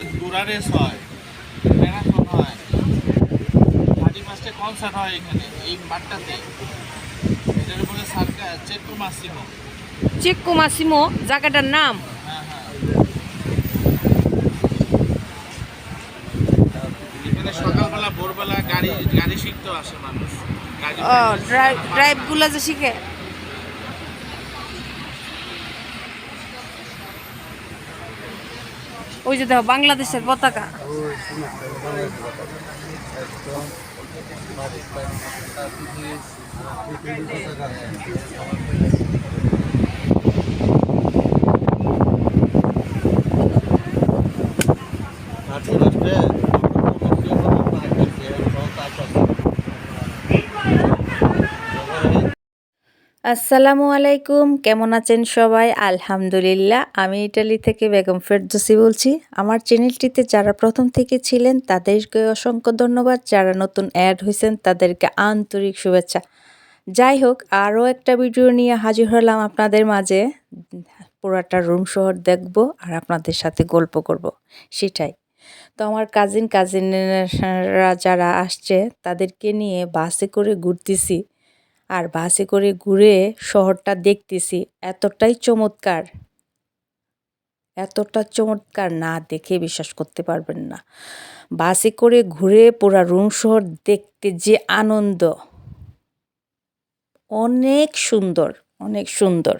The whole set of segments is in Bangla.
ঘোড়া রেস হয় ম্যারাথন হয় থার্টি ফার্স্টে কনসার্ট হয় এখানে এই মাঠটাতে। এটার উপরে সার্কা চেকু মাসিমো। চিক্কু মাসিমো জায়গাটার নাম? হ্যাঁ হ্যাঁ। এখানে সকালবেলা ভোরবেলা গাড়ি গাড়ি শিখতেও আসে মানুষ। ড্রাইভ ড্রাইভগুলো যে শিখে? ওই যে দেখো বাংলাদেশের পতাকা। আসসালামু আলাইকুম, কেমন আছেন সবাই? আলহামদুলিল্লাহ, আমি ইটালি থেকে বেগম ফেরদোসি বলছি। আমার চ্যানেলটিতে যারা প্রথম থেকে ছিলেন, তাদেরকে অসংখ্য ধন্যবাদ। যারা নতুন অ্যাড হয়েছেন, তাদেরকে আন্তরিক শুভেচ্ছা। যাই হোক, আরও একটা ভিডিও নিয়ে হাজির হলাম আপনাদের মাঝে। পুরাটা রুম শহর দেখব আর আপনাদের সাথে গল্প করব, সেটাই। তো আমার কাজিন কাজিনরা যারা আসছে, তাদেরকে নিয়ে বাসে করে ঘুরতেছি। আর বাসে করে ঘুরে শহরটা দেখতেছি, এতটাই চমৎকার। এতটা চমৎকার না দেখে বিশ্বাস করতে পারবেন না। বাসে করে ঘুরে পুরা রুম শহর দেখতে যে আনন্দ। অনেক সুন্দর অনেক সুন্দর।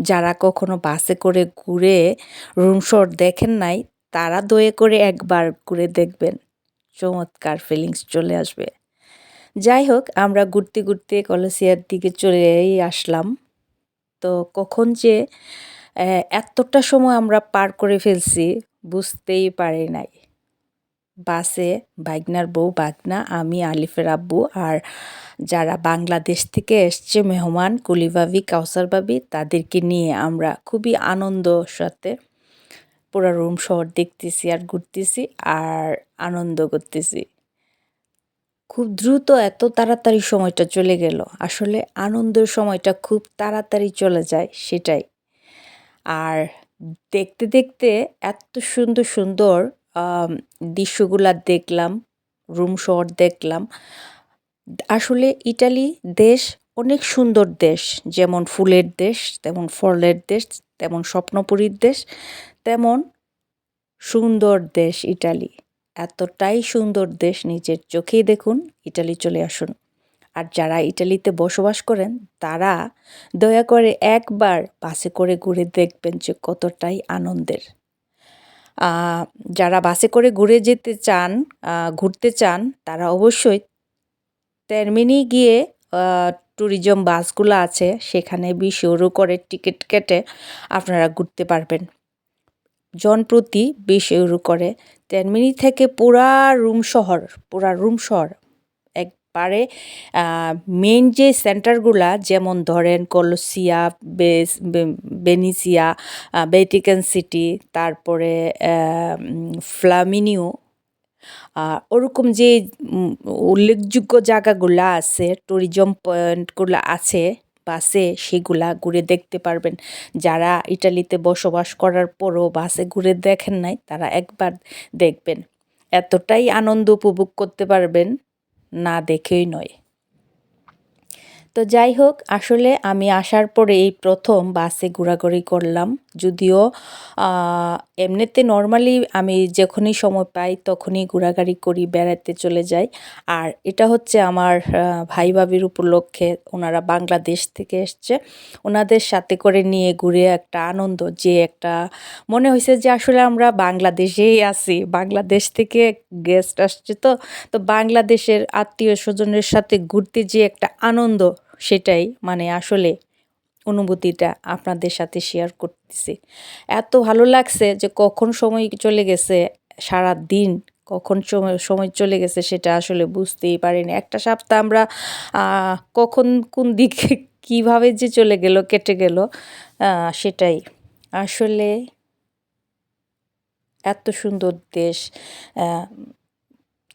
যারা কখনো বাসে করে ঘুরে রুম শহর দেখেন নাই, তারা দয়ে করে একবার ঘুরে দেখবেন। চমৎকার ফিলিংস চলে আসবে। যাই হোক আমরা ঘুরতে ঘুরতে কলসিয়ার দিকে চলেই আসলাম। তো কখন যে এতটা সময় আমরা পার করে ফেলছি বুঝতেই পারি নাই। বাসে বাগনার বউ বাগনা আমি, আলিফের আব্বু আর যারা বাংলাদেশ থেকে এসছে, মেহমান কুলিভাবি কাউসার বাবি, তাদেরকে নিয়ে আমরা খুবই আনন্দ সাথে পুরো রুম শহর দেখতেছি আর ঘুরতেছি আর আনন্দ করতেছি। খুব দ্রুত এত তাড়াতাড়ি সময়টা চলে গেল। আসলে আনন্দের সময়টা খুব তাড়াতাড়ি চলে যায়, সেটাই। আর দেখতে দেখতে এত সুন্দর সুন্দর দৃশ্যগুলা দেখলাম, রুম শহর দেখলাম। আসলে ইটালি দেশ অনেক সুন্দর দেশ, যেমন ফুলের দেশ, তেমন ফলের দেশ, তেমন স্বপ্নপুরীর দেশ, তেমন সুন্দর দেশ ইটালি। এতটাই সুন্দর দেশ নিজের চোখেই দেখুন, ইটালি চলে আসুন। আর যারা ইটালিতে বসবাস করেন, তারা দয়া করে একবার বাসে করে ঘুরে দেখবেন যে কতটাই আনন্দের। যারা বাসে করে ঘুরে যেতে চান ঘুরতে চান, তারা অবশ্যই টার্মিনি গিয়ে ট্যুরিজম বাসগুলো আছে, সেখানে বিশ ইউরো করে টিকিট কেটে আপনারা ঘুরতে পারবেন। জনপ্রতি বিশ ইউরো করে টার্মিনি থেকে পুরা রুম শহর, পুরা রুম শহর। একবারে মেন যে সেন্টারগুলা যেমন ধরেন কলসিয়া, বেস বেনিসিয়া বেটিকান সিটি তারপরে ফ্লামিনিও ওরকম যে উল্লেখযোগ্য জায়গাগুলো আছে ট্যুরিজম পয়েন্টগুলো আছে বাসে সেগুলা ঘুরে দেখতে পারবেন। যারা ইটালিতে বসবাস করার পরও বাসে ঘুরে দেখেন নাই, তারা একবার দেখবেন। এতটাই আনন্দ উপভোগ করতে পারবেন, না দেখেই নয়। তো যাই হোক, আসলে আমি আসার পরে এই প্রথম বাসে ঘোরাঘুরি করলাম। যদিও এমনিতে নর্মালি আমি যখনই সময় পাই তখনই ঘোরাঘুরি করি বেড়াতে চলে যাই। আর এটা হচ্ছে আমার ভাই ভাবির উপলক্ষে ওনারা বাংলাদেশ থেকে এসছে। ওনাদের সাথে করে নিয়ে ঘুরে একটা আনন্দ যে একটা, মনে হয়েছে যে আসলে আমরা বাংলাদেশেই আছি। বাংলাদেশ থেকে গেস্ট আসছে তো তো বাংলাদেশের আত্মীয় স্বজনের সাথে ঘুরতে যে একটা আনন্দ সেটাই মানে আসলে অনুভূতিটা আপনাদের সাথে শেয়ার করতেছি। এত ভালো লাগছে যে কখন সময় চলে গেছে সারা দিন কখন সময় সময় চলে গেছে সেটা আসলে বুঝতেই পারিনি। একটা সপ্তাহ আমরা কখন কোন দিকে কীভাবে যে চলে গেল, কেটে গেল সেটাই। আসলে এত সুন্দর দেশ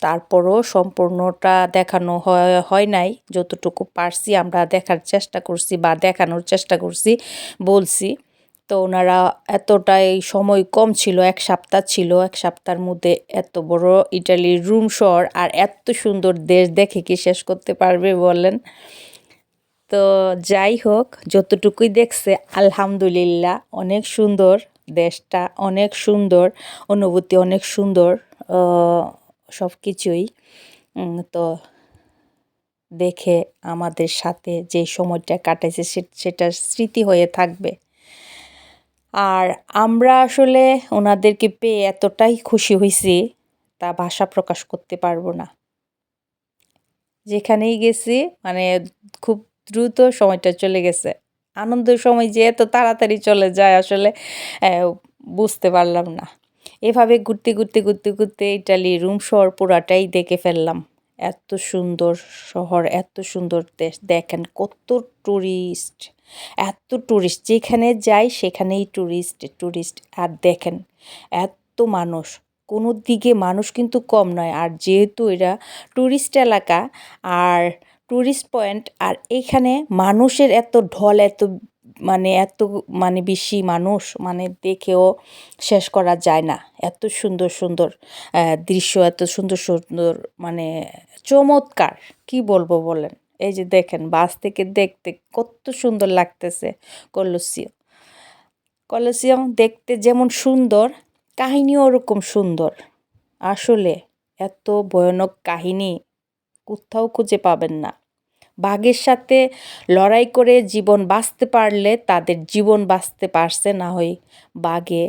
তারপরও সম্পূর্ণটা দেখানো হয় নাই। যতটুকু পারছি আমরা দেখার চেষ্টা করছি বা দেখানোর চেষ্টা করছি, বলছি। তো ওনারা এতটাই সময় কম ছিল, এক সপ্তাহ ছিল, এক সপ্তাহের মধ্যে এত বড় ইটালির রুম শহর আর এত সুন্দর দেশ দেখে কি শেষ করতে পারবে বলেন? তো যাই হোক, যতটুকুই দেখছে, আলহামদুলিল্লাহ, অনেক সুন্দর দেশটা, অনেক সুন্দর, অনুভূতি অনেক সুন্দর সব কিছুই তো দেখে আমাদের সাথে যে সময়টা কাটাইছে সে- সেটা স্মৃতি হয়ে থাকবে। আর আমরা আসলে ওনাদেরকে পেয়ে এতটাই খুশি হয়েছি তা ভাষা প্রকাশ করতে পারব না। যেখানেই গেছি মানে খুব দ্রুত সময়টা চলে গেছে। আনন্দের সময় যে এত তাড়াতাড়ি চলে যায় আসলে বুঝতে পারলাম না। এভাবে ঘুরতে ঘুরতে ঘুরতে ঘুরতে ইটালি রুম শহর পুরাটাই দেখে ফেললাম। এত সুন্দর শহর, এত সুন্দর দেশ। দেখেন কত টুরিস্ট এত টুরিস্ট যেখানে যাই সেখানেই টুরিস্ট টুরিস্ট আর দেখেন এত মানুষ। কোনো দিকে মানুষ কিন্তু কম নয়। আর যেহেতু এরা টুরিস্ট এলাকা, আর টুরিস্ট পয়েন্ট আর এখানে মানুষের এত ঢল, এত মানে এত মানে বেশি মানুষ মানে দেখেও শেষ করা যায় না। এত সুন্দর সুন্দর দৃশ্য, এত সুন্দর সুন্দর মানে চমৎকার। কি বলব বলেন? এই যে দেখেন, বাস থেকে দেখতে কত সুন্দর লাগতেছে কলসিও। কলসিয়াম দেখতে যেমন সুন্দর, কাহিনীও ওরকম সুন্দর। আসলে এত ভয়ানক কাহিনী কোথাও খুঁজে পাবেন না। বাঘের সাথে লড়াই করে জীবন বাঁচতে পারলে তাদের জীবন বাঁচতে পারছে, না হয় বাঘে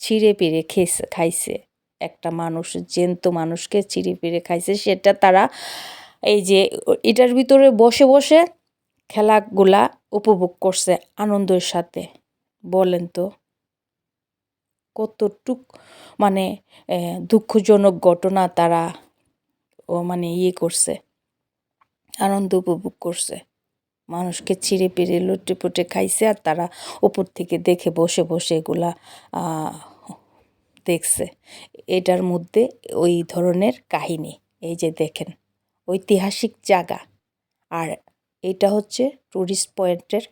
ছিঁড়ে পিড়ে খেয়েছে, খাইছে। একটা মানুষ, জেন্ত মানুষকে ছিঁড়ে পিড়ে খাইছে, সেটা তারা এই যে এটার ভিতরে বসে বসে খেলাগুলা উপভোগ করছে আনন্দের সাথে। বলেন তো, কতটুক মানে দুঃখজনক ঘটনা তারা ও মানে ইয়ে করছে। আনন্দ উপভোগ করছে। মানুষকে ছিঁড়ে পিড়ে, লুটে পুটে খাইছে আর তারা উপর থেকে দেখে বসে বসে এগুলা দেখছে। এটার মধ্যে ওই ধরনের কাহিনী, এই যে দেখেন, ঐতিহাসিক জায়গা আর এটা হচ্ছে টুরিস্ট পয়েন্টের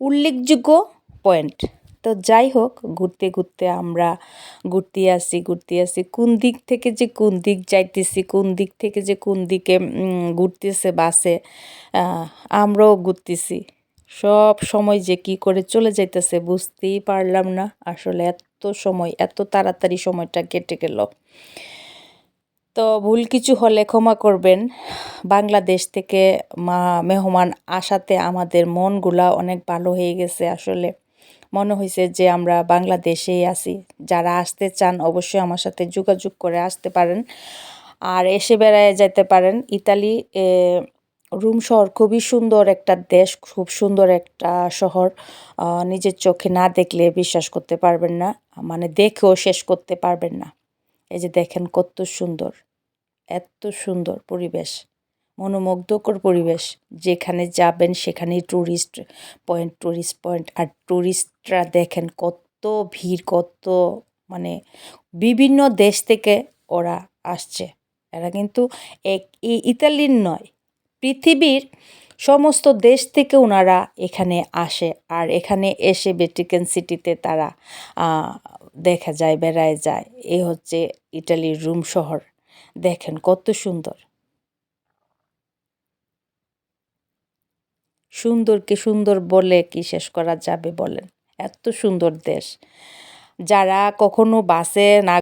উল্লেখযোগ্য পয়েন্ট তো যাই হোক, ঘুরতে ঘুরতে আমরা ঘুরতে আসি ঘুরতে আসি। কোন দিক থেকে যে কোন দিক যাইতেছি, কোন দিক থেকে যে কোন দিকে ঘুরতেছে বাসে আমরাও ঘুরতেছি। সব সময় যে কি করে চলে যাইতেছে বুঝতেই পারলাম না। আসলে এত সময়, এত তাড়াতাড়ি সময়টা কেটে গেল। তো ভুল কিছু হলে ক্ষমা করবেন। বাংলাদেশ থেকে মা, মেহমান আসাতে আমাদের মনগুলা অনেক ভালো হয়ে গেছে আসলে। মনে হয়েছে যে আমরা বাংলাদেশেই আছি। যারা আসতে চান অবশ্যই আমার সাথে যোগাযোগ করে আসতে পারেন। আর এসে বেড়ায় যেতে পারেন। ইতালি রোম শহর খুবই সুন্দর একটা দেশ, খুব সুন্দর একটা শহর। নিজের চোখে না দেখলে বিশ্বাস করতে পারবেন না মানে দেখেও শেষ করতে পারবেন না। এই যে দেখেন কত সুন্দর, এত সুন্দর পরিবেশ। মনোমুগ্ধকর পরিবেশ। যেখানে যাবেন সেখানেই ট্যুরিস্ট পয়েন্ট ট্যুরিস্ট পয়েন্ট আর ট্যুরিস্টরা দেখেন কত ভিড়, কত মানে বিভিন্ন দেশ থেকে ওরা আসছে। এরা কিন্তু এক ইতালির নয়, পৃথিবীর সমস্ত দেশ থেকে ওনারা এখানে আসে। আর এখানে এসে ভ্যাটিকান সিটিতে তারা দেখা যায়, বেড়ায় যায়। এ হচ্ছে ইটালির রুম শহর। দেখেন কত সুন্দর। সুন্দরকে সুন্দর বলে কি শেষ করা যাবে বলেন? এত সুন্দর দেশ। যারা কখনো বাসে না